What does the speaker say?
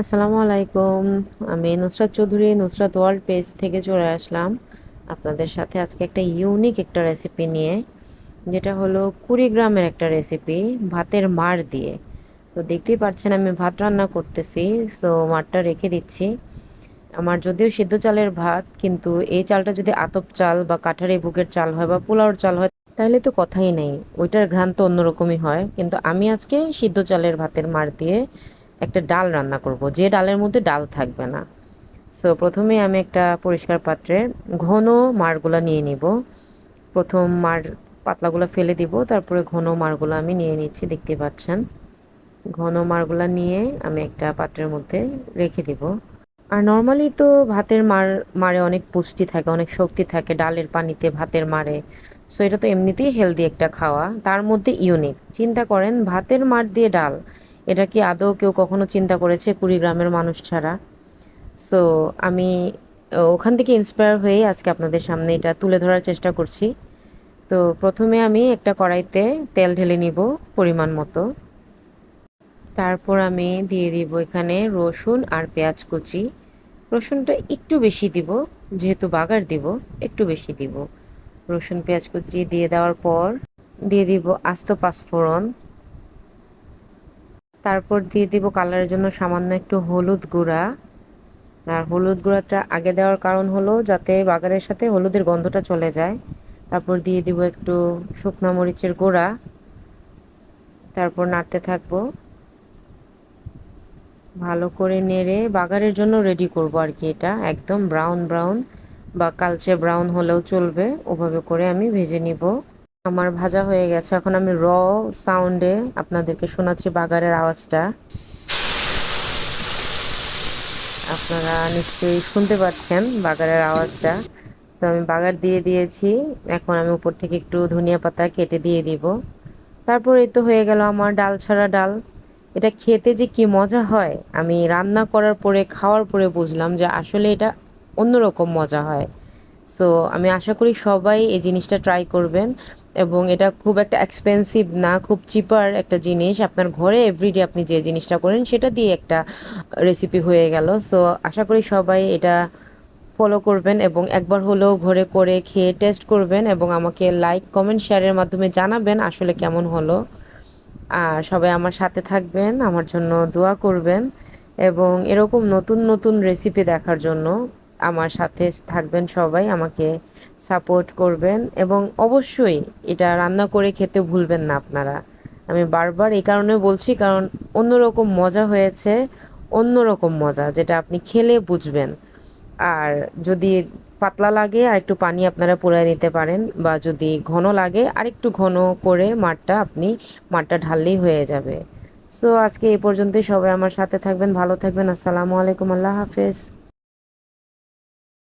আসসালামু আলাইকুম আমি নুসরাত চৌধুরী, নুসরাত ওয়ার্ল্ড পেজ থেকে চলে আসলাম আপনাদের সাথে আজকে একটা ইউনিক একটা রেসিপি নিয়ে, যেটা হলো কুড়িগ্রামের একটা রেসিপি, ভাতের মার দিয়ে। তো দেখতেই পাচ্ছেন আমি ভাত রান্না করতেছি, সো মারটা রেখে দিচ্ছি। আমার যদিও সিদ্ধ চালের ভাত, কিন্তু এই চালটা যদি আতপ চাল বা কাঠারি বুকের চাল হয় বা পোলাওর চাল হয়, তাহলে তো কথাই নেই, ওইটার ঘ্রাণ তো অন্যরকমই হয়। কিন্তু আমি আজকে সিদ্ধ চালের ভাতের মার দিয়ে একটা ডাল রান্না করব। যে ডালের মধ্যে ডাল থাকবে না। সো প্রথমে আমি একটা পরিষ্কার পাত্রে ঘন মারগুলো নিয়ে নিব। প্রথম মার পাতলাগুলো ফেলে দিব, তারপরে ঘন মারগুলো আমি নিয়ে নিচ্ছি, দেখতে পাচ্ছেন। ঘন মারগুলো নিয়ে আমি একটা পাত্রের মধ্যে রেখে দিব। আর নর্মালি তো ভাতের মার, মারে অনেক পুষ্টি থাকে, অনেক শক্তি থাকে, ডালের পানিতে ভাতের মারে। সো এটা তো এমনিতেই হেলদি একটা খাওয়া, তার মধ্যে ইউনিক চিন্তা করেন, ভাতের মার দিয়ে ডাল এটা কি আদৌ কেউ কখনো চিন্তা করেছে কুড়িগ্রামের মানুষ ছাড়া? সো আমি ওখান থেকে ইন্সপায়ার হয়ে আজকে আপনাদের সামনে এটা তুলে ধরার চেষ্টা করছি। তো প্রথমে আমি একটা কড়াইতে তেল ঢেলে নিব পরিমাণ মতো। তারপর আমি দিয়ে দিব এখানে রসুন আর পেঁয়াজ কুচি। রসুনটা একটু বেশি দিব, যেহেতু বাগার দিব, একটু বেশি দিব। রসুন, পেঁয়াজ কুচি দিয়ে দেওয়ার পর দিয়ে দিব আস্ত পাঁচফোড়ন। তারপর দিয়ে দিব কালারের জন্য সামান্য একটু হলুদ গুঁড়া। আর হলুদ গুঁড়াটা আগে দেওয়ার কারণ হলো যাতে বাগারের সাথে হলুদের গন্ধটা চলে যায়। তারপর দিয়ে দিব একটু শুকনা মরিচের গুঁড়া। তারপর নাড়তে থাকব। ভালো করে নেড়ে বাগারের জন্য রেডি করব আর কি এটা। একদম ব্রাউন ব্রাউন বা কালচে ব্রাউন হলেও চলবে। ওভাবে করে আমি ভেজে নিব। আমার ভাজা হয়ে গেছে। এখন আমি র সাউন্ডে আপনাদেরকে শোনাচ্ছি বাগারের আওয়াজটা। আপনারা নিশ্চয়ই শুনতে পাচ্ছেন বাগারের আওয়াজটা। তো আমি বাগার দিয়ে দিয়েছি। এখন আমি উপর থেকে একটু ধনিয়া পাতা কেটে দিয়ে দিব। তারপর এই তো হয়ে গেল আমার ডাল ছাড়া ডাল। এটা খেতে যে কি মজা হয়, আমি রান্না করার পরে, খাওয়ার পরে বুঝলাম যে আসলে এটা অন্যরকম মজা হয়। সো আমি আশা করি সবাই এই জিনিসটা ট্রাই করবেন এবং এটা খুব একটা এক্সপেন্সিভ না, খুব চিপার একটা জিনিস। আপনার ঘরে এভরিডে আপনি যে জিনিসটা করেন, সেটা দিয়ে একটা রেসিপি হয়ে গেল। সো আশা করি সবাই এটা ফলো করবেন এবং একবার হলেও ঘরে করে খেয়ে টেস্ট করবেন এবং আমাকে লাইক কমেন্ট শেয়ারের মাধ্যমে জানাবেন আসলে কেমন হলো। আর সবাই আমার সাথে থাকবেন, আমার জন্য দোয়া করবেন এবং এরকম নতুন নতুন রেসিপি দেখার জন্য। আমার সাথে থাকবেন সবাই, আমাকে সাপোর্ট করবেন এবং অবশ্যই এটা রান্না করে খেতে ভুলবেন না আপনারা। আমি বারবার এই কারণে বলছি, কারণ অন্যরকম মজা হয়েছে, অন্যরকম মজা যেটা আপনি খেলে বুঝবেন। আর যদি পাতলা লাগে, আর একটু পানি আপনারা পুরাই নিতে পারেন, বা যদি ঘন লাগে আর একটু ঘন করে মাঠটা আপনি, মাঠটা ঢাললেই হয়ে যাবে। সো আজকে এই পর্যন্তই সবাই আমার সাথে থাকবেন, ভালো থাকবেন, আসসালামু আলাইকুম, আল্লাহ হাফেজ।